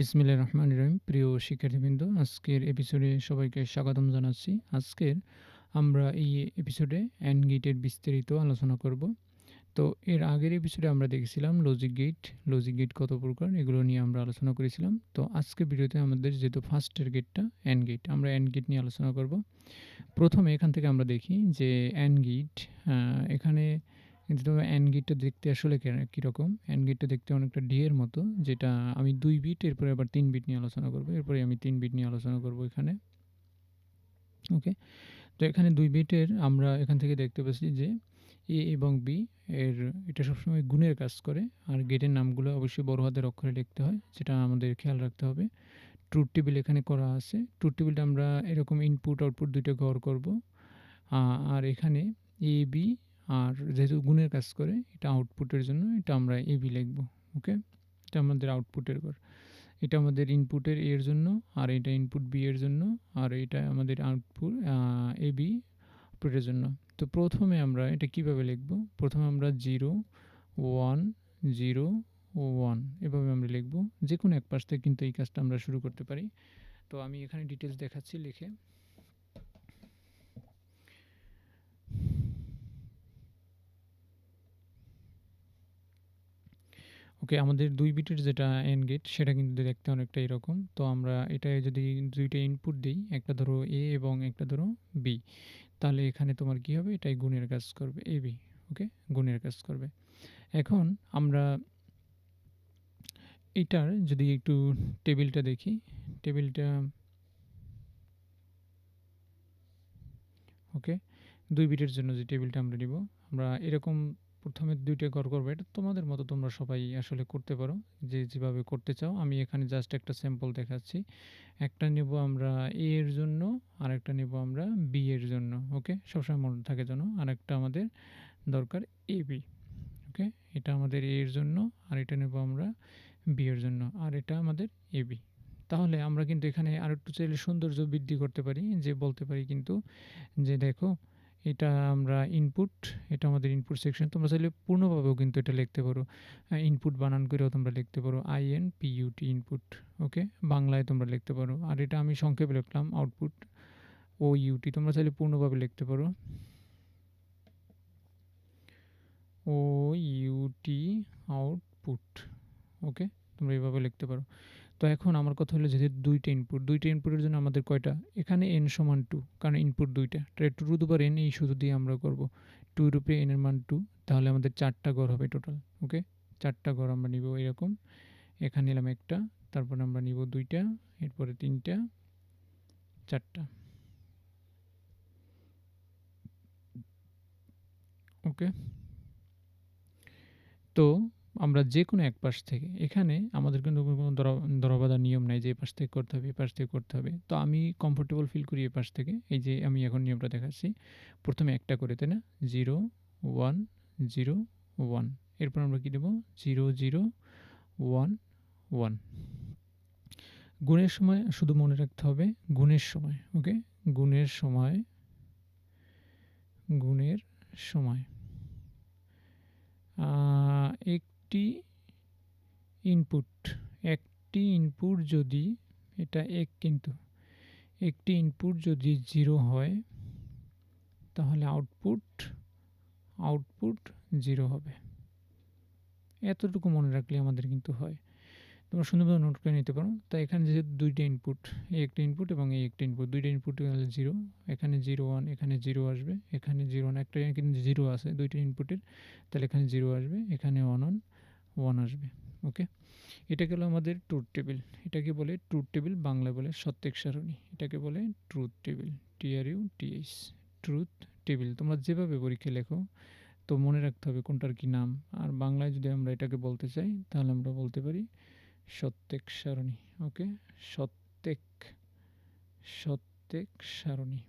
বিসমিল্লা রহমান রহিম। প্রিয় শিক্ষার্থীবৃন্দ, আজকের এপিসোডে সবাইকে স্বাগতম জানাচ্ছি। আজকের আমরা এই এপিসোডে অ্যান্ড গেটের বিস্তারিত আলোচনা করব। তো এর আগের এপিসোডে আমরা দেখেছিলাম লজিক গেট লজিক গেট কত প্রকার, এগুলো নিয়ে আমরা আলোচনা করেছিলাম। তো আজকে ভিডিওতে আমাদের যেহেতু ফার্স্টের গেটটা অ্যান্ড গেট, আমরা অ্যান্ড গেট নিয়ে আলোচনা করব। প্রথমে এখান থেকে আমরা দেখি যে অ্যান্ড গেট এখানে কিন্তু অ্যান্ড গেটটা দেখতে আসলে কীরকম? অ্যান্ড গেটটা দেখতে অনেকটা ডি এর মতো, যেটা আমি দুই বিট এরপরে আবার তিন বিট নিয়ে আলোচনা করব। এরপরে আমি তিন বিট নিয়ে আলোচনা করব এখানে। ওকে তো এখানে দুই বিটের আমরা এখান থেকে দেখতে পাচ্ছি যে এ এবং বি এর, এটা সবসময় গুণের কাজ করে, আর গেটের নামগুলো অবশ্যই বড় হাতের অক্ষরে লিখতে হয় যেটা আমাদের খেয়াল রাখতে হবে। ট্রুথ টেবিল এখানে করা আছে। ট্রুথ টেবিলটা আমরা এরকম ইনপুট আউটপুট দুইটা ঘর করব। আর এখানে এ বি আর যেহেতু গুণের কাজ করে, এটা আউটপুটের জন্য এটা আমরা এবি লিখব ওকে এটা আমাদের আউটপুটের ঘর। এটা আমাদের ইনপুটের এর জন্য, আর এটা ইনপুট বি এর জন্য, আর এটা আমাদের আউটপুট এ বি আউটপুটের জন্য। তো প্রথমে আমরা এটা কীভাবে লিখব? প্রথমে আমরা জিরো ওয়ান জিরো ওয়ান এভাবে আমরা লিখব। যে কোনো এক পাশ থেকে কিন্তু এই কাজটা আমরা শুরু করতে পারি। তো আমি এখানে ডিটেলস দেখাচ্ছি লিখে। ওকে, আমাদের দুই বিটের যেটা এন গেট সেটা কিন্তু দেখতে অনেকটা এরকম। তো আমরা এটা যদি দুইটা ইনপুট দিই, একটা ধরো এ এবং একটা ধরো বি তাহলে এখানে তোমার কি হবে? এটাই গুণের কাজ করবে এ বি ওকে? গুণের কাজ করবে। এখন আমরা এটার যদি একটু টেবিলটা দেখি, টেবিলটা ওকে, দুই বিটের জন্য যে টেবিলটা আমরা নিব, আমরা এরকম প্রথমে দুইটা ঘর করবে, এটা তোমাদের মতো তোমরা সবাই আসলে করতে পারো, যে যেভাবে করতে চাও। আমি এখানে জাস্ট একটা স্যাম্পল দেখাচ্ছি। একটা নেব আমরা এ এর জন্য আর একটা নেব আমরা বি এর জন্য ওকে সবসময় মনে থাকে যেন আর একটা আমাদের দরকার এ বি ওকে এটা আমাদের এ এর জন্য, আর এটা নেব আমরা বি এর জন্য, আর এটা আমাদের এ বি তাহলে আমরা কিন্তু এখানে আর একটু চাইলে সৌন্দর্য বৃদ্ধি করতে পারি, যে বলতে পারি কিন্তু যে দেখো এটা আমরা ইনপুট এটা আমাদের ইনপুট সেকশন তোমরা চাইলে পূর্ণভাবেও কিন্তু এটা লিখতে পারো। ইনপুট বানান করেও তোমরা লিখতে পারো। I N PUT input okay বাংলায় তোমরা লিখতে পারো। আর এটা আমি সংক্ষেপে লিখলাম আউটপুট ও ইউটি তোমরা চাইলে পূর্ণভাবে লিখতে পারো। ও ইউটি আউটপুট ওকে তোমরা এইভাবে লিখতে পারো। তো এখন আমার কথা হলো যেহেতু দুইটা ইনপুট দুইটা ইনপুটের জন্য আমাদের কয়টা? এখানে এন সমান টু কারণ ইনপুট দুইটা। তাহলে টু টু দুবার এন এই শুধু দিয়ে আমরা করব। টু রূপে এন এর মান টু তাহলে আমাদের চারটা ঘর হবে টোটাল ওকে চারটা ঘর আমরা নিব এরকম। এখানে নিলাম একটা, তারপর আমরা নিব দুইটা, এরপরে তিনটা, চারটা। ওকে তো আমরা যে কোনো এক পাশ থেকে, এখানে আমাদের কিন্তু কোনো ধরাবাধা নিয়ম নাই যে এ পাশ থেকে করতে হবে এ পাশ থেকে করতে হবে। তো আমি কমফোর্টেবল ফিল করি এ পাশ থেকে। এই যে আমি এখন নিয়মটা দেখাচ্ছি। প্রথমে একটা করে, তাই না? জিরো ওয়ান জিরো ওয়ান এরপর আমরা কী দেবো? জিরো জিরো ওয়ান ওয়ান গুণের সময় শুধু মনে রাখতে হবে, গুণের সময় ওকে গুণের সময় গুণের সময়। এক একটি ইনপুট একটি ইনপুট যদি, এটা এক কিন্তু, একটি ইনপুট যদি জিরো হয়, তাহলে আউটপুট আউটপুট জিরো হবে। এতটুকু মনে রাখলে আমাদের কিন্তু হয়। তোমরা সুন্দরভাবে নোট করে নিতে পারো। তাই এখানে যেহেতু দুইটা ইনপুট এই একটা ইনপুট এবং এই একটা ইনপুট দুইটা ইনপুট হলে জিরো এখানে জিরো ওয়ান এখানে জিরো আসবে, এখানে জিরো ওয়ান একটা কিন্তু জিরো আছে, দুইটা ইনপুটের তাহলে এখানে জিরো আসবে, এখানে ওয়ান ওয়ান ওয়ান আসবে ওকে এটা গেল আমাদের ট্রুথ টেবিল এটাকে বলে ট্রুথ টেবিল বাংলা বলে সত্যেক সারণী। এটাকে বলে truth table TR U TS truth table তোমরা যেভাবে পরীক্ষা লেখো, তো মনে রাখতে হবে কোনটার কি নাম। আর বাংলায় যদি আমরা এটাকে বলতে চাই, তাহলে আমরা বলতে পারি সত্যেক সারণী ওকে সত্যেক সত্যেক সারণী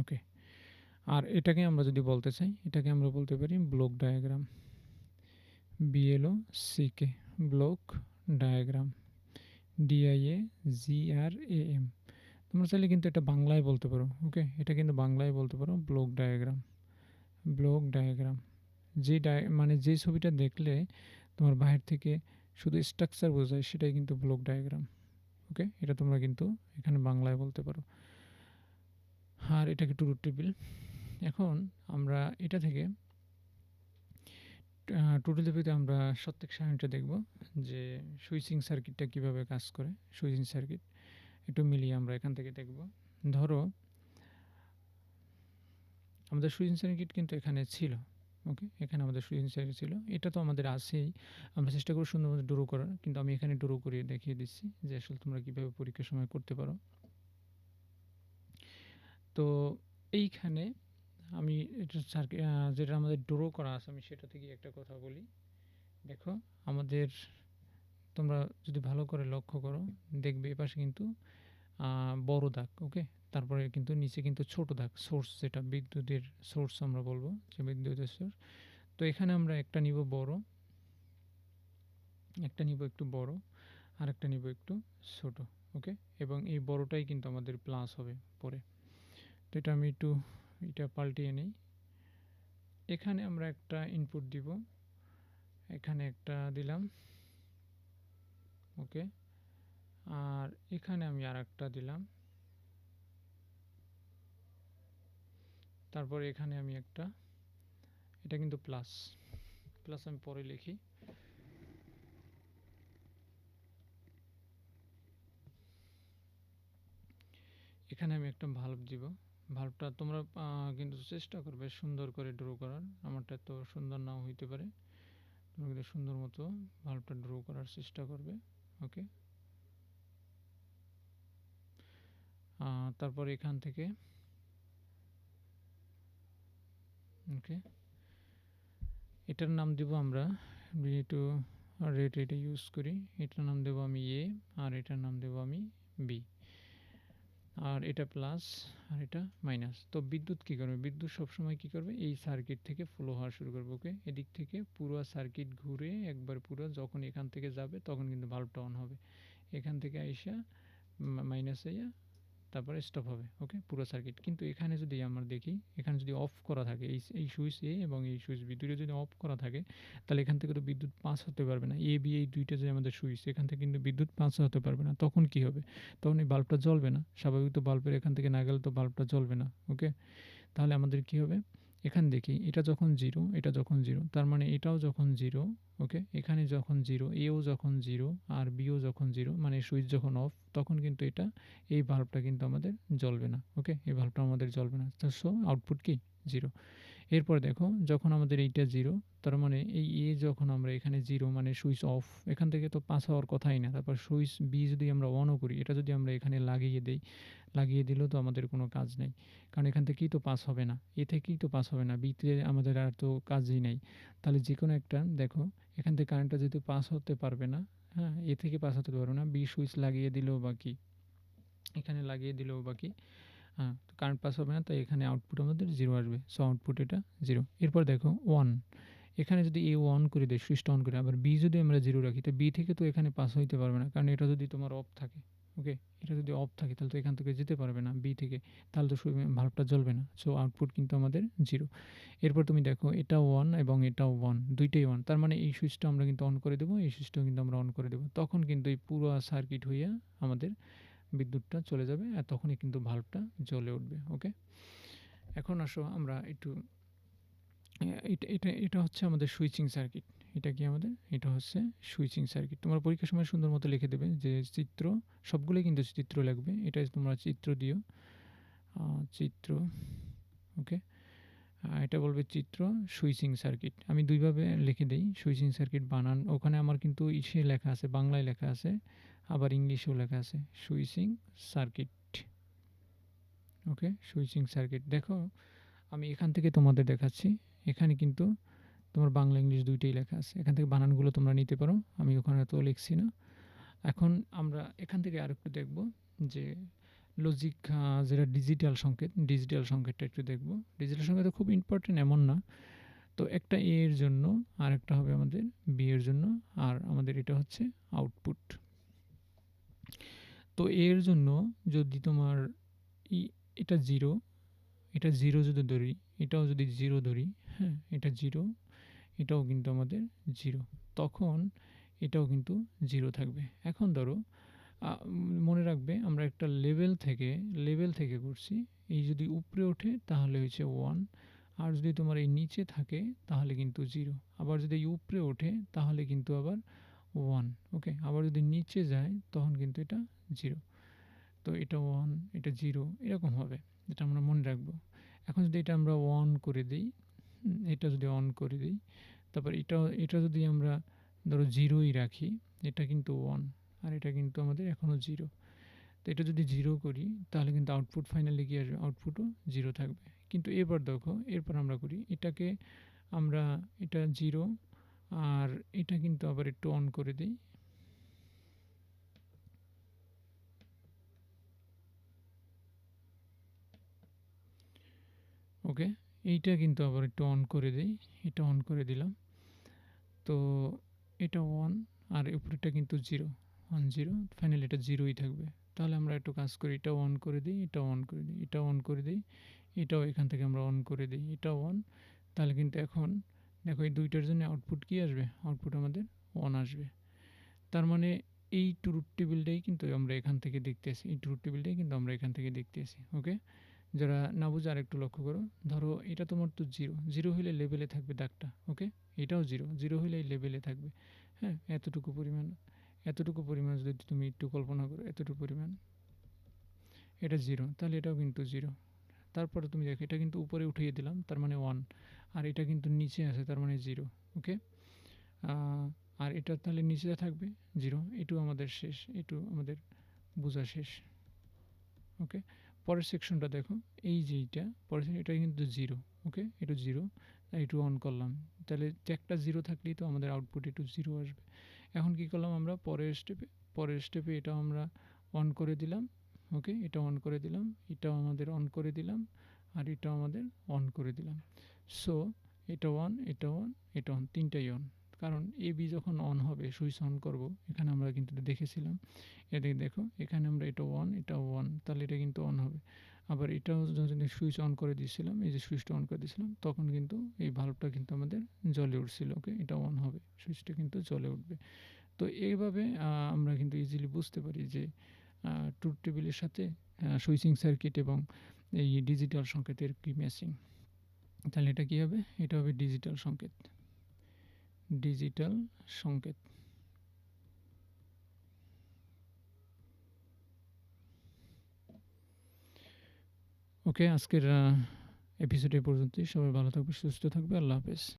ওকে আর এটাকে আমরা যদি বলতে চাই, এটাকে আমরা বলতে পারি block diagram. BLO CK block diagram. DIA G R A M তোমরা চাইলে কিন্তু এটা বাংলায় বলতে পারো, ওকে? এটা কিন্তু বাংলায় বলতে পারো ব্লক ডায়াগ্রাম। Block diagram. যে ডায় মানে যে ছবিটা দেখলে তোমার বাহির থেকে শুধু স্ট্রাকচার বোঝায়, সেটাই কিন্তু ব্লক ডায়াগ্রাম, ওকে? এটা তোমরা কিন্তু এখানে বাংলায় বলতে পারো। আর এটাকে টুরুট টেবিল। এখন আমরা এটা থেকে টোটাল টেবিলে আমরা সত্যিক সারণীটা দেখব যে সুইচিং সার্কিটটা কীভাবে কাজ করে। সুইচিং সার্কিট একটু মিলিয়ে আমরা এখান থেকে দেখব। ধরো, আমাদের সুইচিং সার্কিট কিন্তু এখানে ছিল, ওকে? এখানে আমাদের সুইচিং সার্কিট ছিল। এটা তো আমাদের আছেই। আমরা চেষ্টা করব সুন্দরভাবে ড্রো করার, কিন্তু আমি এখানে ড্রো করে দেখিয়ে দিচ্ছি যে আসলে তোমরা কীভাবে পরীক্ষার সময় করতে পারো। তো এইখানে আমি এটা যেটা আমাদের ড্রো করা আছে, আমি সেটা থেকে একটা কথা বলি। দেখো, আমাদের, তোমরা যদি ভালো করে লক্ষ্য করো, দেখবে এপাশে কিন্তু বড় দাগ, ওকে? তারপরে কিন্তু নিচে কিন্তু ছোট দাগ সোর্স যেটা, বিদ্যুতের সোর্স আমরা বলব, যে বিদ্যুতের সোর্স তো এখানে আমরা একটা নিব বড়, একটা নিব একটু বড়, আর একটা নিব একটু ছোট, ওকে? এবং এই বড়টাই কিন্তু আমাদের প্লাস হবে পরে। তো এটা আমি একটু এটা পাল্টিয়ে নিই। এখানে আমরা একটা ইনপুট দিব। এখানে একটা দিলাম। ওকে। আর এখানে আমি আর একটা দিলাম। তারপর এখানে আমি একটা, এটা কিন্তু প্লাস প্লাস আমি পরে লিখি। এখানে আমি একটা ভাল্ব দিব। ভাল্বটা তোমরা কিন্তু চেষ্টা করবে সুন্দর করে ড্র করার। আমারটা তো সুন্দর নাও হইতে পারে। তোমরা কিন্তু সুন্দর মতো ভাল্বটা ড্র করার চেষ্টা করবে ওকে তারপর এখান থেকে ওকে এটার নাম দেব আমরা টু রেট এটা ইউজ করি। এটার নাম দেব আমি এ আর এটার নাম দেব আমি বি আর এটা প্লাস আর এটা মাইনাস তো বিদ্যুৎ কি করবে? বিদ্যুৎ সবসময় কি করবে? এই সার্কিট থেকে ফ্লো হওয়া শুরু করবে ওকে এদিক থেকে পুরো সার্কিট ঘুরে একবার পুরো যখন এখান থেকে যাবে, তখন কিন্তু ভাল্বটা অন হবে। এখান থেকে আইসা মাইনাস আইয়া তারপরে স্টপ হবে ওকে পুরো সার্কিট কিন্তু এখানে যদি আমরা দেখি, এখানে যদি অফ করা থাকে, এই এই সুইচ এ এবং এই সুইচ বি দুটো যদি অফ করা থাকে, তাহলে এখান থেকে তো বিদ্যুৎ পাস হতে পারবে না। এ বি এই দুইটা যে আমাদের সুইচ, এখান থেকে কিন্তু বিদ্যুৎ পাস হতে পারবে না। তখন কি হবে? তখন এই বাল্বটা জ্বলবে না। স্বাভাবিক তো বাল্বের এখান থেকে না গেলে তো বাল্বটা জ্বলবে না ওকে তাহলে আমাদের কি হবে? এখান দেখি, এটা যখন জিরো এটা যখন জিরো তার মানে এটাও যখন জিরো ওকে এখানে যখন জিরো এও যখন জিরো আর বিও যখন জিরো মানে সুইচ যখন অফ তখন কিন্তু এটা, এই ভাল্বটা কিন্তু আমাদের জ্বলবে না ওকে এই ভাল্বটা আমাদের জ্বলবে না। সো আউটপুট কি? জিরো এরপর দেখো, যখন আমাদের এইটা জিরো তার মানে এই এ যখন আমরা এখানে জিরো মানে সুইচ অফ এখান থেকে তো পাস হওয়ার কথাই না। তারপর সুইচ বি যদি আমরা অনও করি, এটা যদি আমরা এখানে লাগিয়ে দিই, লাগিয়ে দিলেও তো আমাদের কোনো কাজ নেই। কারণ এখান থেকেই তো পাস হবে না। এ থেকেই তো পাস হবে না। বিতে আমাদের আর তো কাজই নেই। তাহলে যে কোনো একটা, দেখো, এখান থেকে কারেন্টটা যেহেতু পাস হতে পারবে না হ্যাঁ এ থেকে পাস হতে পারবে না বি সুইচ লাগিয়ে দিলেও বা বাকি, এখানে লাগিয়ে দিলেও বা বাকি। হ্যাঁ কারেন্ট পাস হবে না, তাই এখানে আউটপুট আমাদের জিরো আসবে। সো আউটপুট এটা জিরো এরপর দেখো ওয়ান এখানে যদি এ ওয়ান করে দেয় সুইচটা অন করে, আবার বি যদি আমরা জিরো রাখি, তো বি থেকে তো এখানে পাস হইতে পারবে না, কারণ এটা যদি তোমার অফ থাকে ওকে এটা যদি অফ থাকে, তাহলে তো এখান থেকে যেতে পারবে না বি থেকে, তাহলে তো ভাল্বটা জ্বলবে না। সো আউটপুট কিন্তু আমাদের জিরো এরপর তুমি দেখো, এটা ওয়ান এবং এটা ওয়ান দুইটাই ওয়ান তার মানে এই সুইচটা আমরা কিন্তু অন করে দেবো, এই সুইচটাও কিন্তু আমরা অন করে দেবো। তখন কিন্তু এই পুরো সার্কিট হইয়া আমাদের বিদ্যুৎটা চলে যাবে আর তখনই কিন্তু ভাল্বটা জ্বলে উঠবে ওকে এখন আসো আমরা একটু, এটা এটা এটা হচ্ছে আমাদের সুইচিং সার্কিট এটা কি আমাদের? এটা হচ্ছে সুইচিং সার্কিট তোমরা পরীক্ষার সময় সুন্দর মতো লিখে দেবে যে চিত্র সবগুলোই কিন্তু চিত্র লাগবে। এটা তোমরা চিত্র দিও। চিত্র ওকে এটা বলবে চিত্র সুইচিং সার্কিট। আমি দুইভাবে লিখে দিই সুইচিং সার্কিট বানান। ওখানে আমার কিন্তু ইসে লেখা আছে, বাংলায় লেখা আছে, আবার ইংলিশেও লেখা আছে switching circuit. Okay switching circuit. দেখো, আমি এখান থেকে তোমাদের দেখাচ্ছি। এখানে কিন্তু তোমার বাংলা, ইংলিশ দুইটাই লেখা আছে। এখান থেকে বানানগুলো তোমরা নিতে পারো। আমি ওখানে তো লিখছি না। এখন আমরা এখান থেকে আরেকটু দেখব যে লজিক যেটা ডিজিটাল সংকেত ডিজিটাল সংকেতটা একটু দেখব। ডিজিটাল সংকেত খুব ইম্পর্টেন্ট এমন না। তো একটা এ এর জন্য আর একটা হবে আমাদের বি এর জন্য, আর আমাদের এটা হচ্ছে আউটপুট তো এর জন্য যদি তোমার এটা জিরো এটা জিরো যদি ধরি, এটাও যদি জিরো ধরি হ্যাঁ এটা জিরো এটাও কিন্তু আমাদের জিরো তখন এটাও কিন্তু জিরো থাকবে। এখন ধরো মনে রাখবে আমরা একটা লেভেল থেকে লেভেল থেকে করছি এই যদি উপরে ওঠে তাহলে হচ্ছে ওয়ান আর যদি তোমার এই নিচে থাকে তাহলে কিন্তু জিরো আবার যদি এই উপরে ওঠে তাহলে কিন্তু আবার ওয়ান ওকে আবার যদি নিচে যায় তখন কিন্তু এটা জিরো তো এটা ওয়ান এটা জিরো এরকম হবে এটা আমরা মনে রাখব। এখন যদি এটা আমরা অন করে দিই এটা যদি অন করে দিই, তারপর এটা এটা যদি আমরা ধরো জিরোই রাখি, এটা কিন্তু ওয়ান আর এটা কিন্তু আমাদের এখনও জিরো তো এটা যদি জিরো করি, তাহলে কিন্তু আউটপুট ফাইনালি গিয়ে আসবে আউটপুটও জিরো থাকবে। কিন্তু এবার দেখো, এরপর আমরা করি, এটাকে আমরা, এটা জিরো আর এটা কিন্তু আবার একটু অন করে দিই। ওকে এইটা কিন্তু আবার একটু অন করে দিই, এটা অন করে দিলাম। তো এটা ওয়ান আর উপরেটা কিন্তু জিরো ওয়ান জিরো ফাইনালি এটা জিরোই থাকবে। তাহলে আমরা একটু কাজ করি এটা অন করে দিই এটা অন করে দিই এটা অন করে দিই, এটাও এখান থেকে আমরা অন করে দিই এটা অন তাহলে কিন্তু এখন দেখো এই দুইটার জন্য আউটপুট কি আসবে? আউটপুট আমাদের অন আসবে। তার মানে এই ট্রুথ টেবিলটাই কিন্তু আমরা এখান থেকে দেখতেছি, এই ট্রুথ টেবিলটাই কিন্তু আমরা এখান থেকে দেখতেছি ওকে যারা না বুঝে আরেকটু লক্ষ্য করো, ধরো এটা তোমার তো জিরো জিরো হইলে লেভেলে থাকবে দাগটা ওকে এটাও জিরো জিরো হইলে এই লেভেলে থাকবে হ্যাঁ? এতটুকু পরিমাণ। এতটুকু পরিমাণ যদি তুমি একটু কল্পনা করো, এতটুকু পরিমাণ। এটা জিরো তাহলে এটাও কিন্তু জিরো তারপরে তুমি দেখো, এটা কিন্তু উপরে উঠিয়ে দিলাম, তার মানে ওয়ান আর এটা কিন্তু নিচে আছে, তার মানে জিরো ওকে আর এটা তাহলে নিচে থাকবে জিরো এটু আমাদের শেষ এটু আমাদের বোঝা শেষ ওকে পরের সেকশনটা দেখো, এই যে এইটা, পরের এটা কিন্তু জিরো ওকে এটা জিরো একটু অন করলাম। তাহলে একটা জিরো থাকলেই তো আমাদের আউটপুট একটু জিরো আসবে। এখন কি করলাম আমরা? পরের স্টেপে পরের স্টেপে এটা আমরা অন করে দিলাম ওকে এটা অন করে দিলাম, এটাও আমাদের অন করে দিলাম, আর এটাও আমাদের অন করে দিলাম। সো এটা অন এটা অন এটা অন তিনটাই অন কারণ এ বি যখন অন হবে, সুইচ অন করব, এখানে আমরা কিন্তু দেখেছিলাম। এদিকে দেখো, এখানে আমরা এটা অন এটা ওয়ান তাহলে এটা কিন্তু অন হবে। আবার এটাও যদি সুইচ অন করে দিয়েছিলাম, এই যে সুইচটা অন করে দিয়েছিলাম, তখন কিন্তু এই ভাল্বটা কিন্তু আমাদের জ্বলে উঠছিল, ওকে? এটা অন হবে, সুইচটা কিন্তু জ্বলে উঠবে। তো এইভাবে আমরা কিন্তু ইজিলি বুঝতে পারি যে ট্রুথ টেবিলের সাথে সুইচিং সার্কিট এবং এই ডিজিটাল সংকেতের কি ম্যাচিং তাহলে এটা কী হবে? এটা হবে ডিজিটাল সংকেত। ডিজিটাল সংকেত। ওকে আজকের এপিসোড এ পর্যন্তই। সবাই ভালো থাকবে সুস্থ থাকবে আল্লাহ হাফেজ।